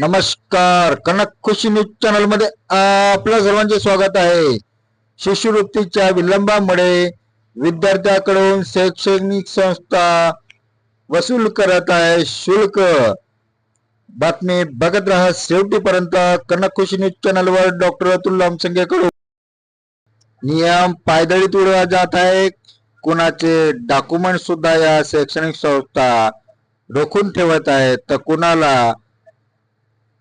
नमस्कार. कनक खुशी न्यूज चॅनलमध्ये आपलं सर्वांचे स्वागत आहे. शिष्यवृत्तीच्या विलंबामुळे विद्यार्थ्याकडून शैक्षणिक संस्था वसूल करत आहे शुल्क. बातमी बघत राहा शेवटीपर्यंत कनक खुशी न्यूज चॅनलवर डॉक्टर अतुल लामसंगेकडून नियम पायदळी तुडवा जात आहे कुणाचे डॉक्युमेंट सुद्धा या शैक्षणिक संस्था रोखून ठेवत आहेत. तर कुणाला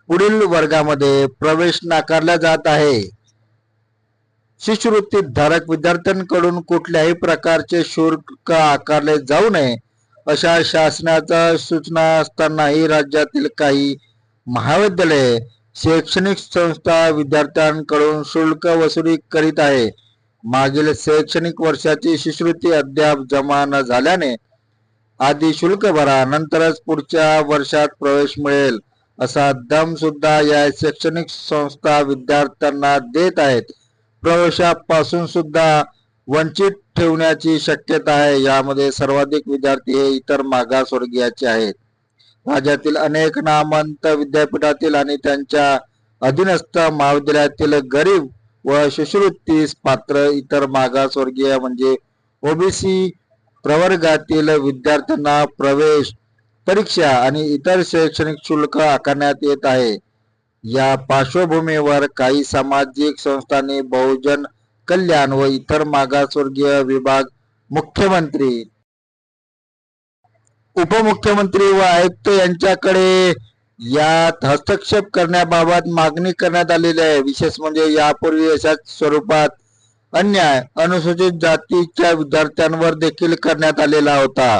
पुढील वर्गामध्ये प्रवेश नाकारला जात आहे. शिष्यवृत्ती धारक विद्यार्थ्यांकडून कुठल्याही प्रकारचे शुल्क आकारले जाऊ नये अशा शासनाच्या सूचना असतानाही राज्यातील काही महाविद्यालये शैक्षणिक संस्था विद्यार्थ्यांकडून शुल्क वसुली करीत आहे. मागील शैक्षणिक वर्षाची शिष्यवृत्ती अद्याप जमा न झाल्याने आधी शुल्क भरा नंतरच पुढच्या वर्षात प्रवेश मिळेल. असा दम सुद्धा या शैक्षणिक संस्था विद्यार्थ्यांना देत आहेत. प्रवेशापासून सुद्धा वंचित ठेवण्याची शक्यता आहे. यामध्ये सर्वाधिक विद्यार्थी हे इतर मागासवर्गीयाचे आहेत. राज्यातील अनेक नामांत विद्यापीठातील आणि त्यांच्या अधीनस्थ महाविद्यालयातील गरीब व शिष्यवृत्तीस पात्र इतर मागासवर्गीय म्हणजे ओबीसी प्रवर्गातील विद्यार्थ्यांना प्रवेश परीक्षा आणि इतर शैक्षणिक शुल्क आकारण्यात येत आहे. या पार्श्वभूमीवर काही सामाजिक संस्थांनी बहुजन कल्याण व इतर मागासवर्गीय विभाग मुख्यमंत्री उपमुख्यमंत्री व आयुक्त यांच्याकडे यात हस्तक्षेप करण्याबाबत मागणी करण्यात आलेली आहे. विशेष म्हणजे यापूर्वी अशाच स्वरूपात अन्याय अनुसूचित जातीच्या विद्यार्थ्यांवर देखील करण्यात आलेला होता.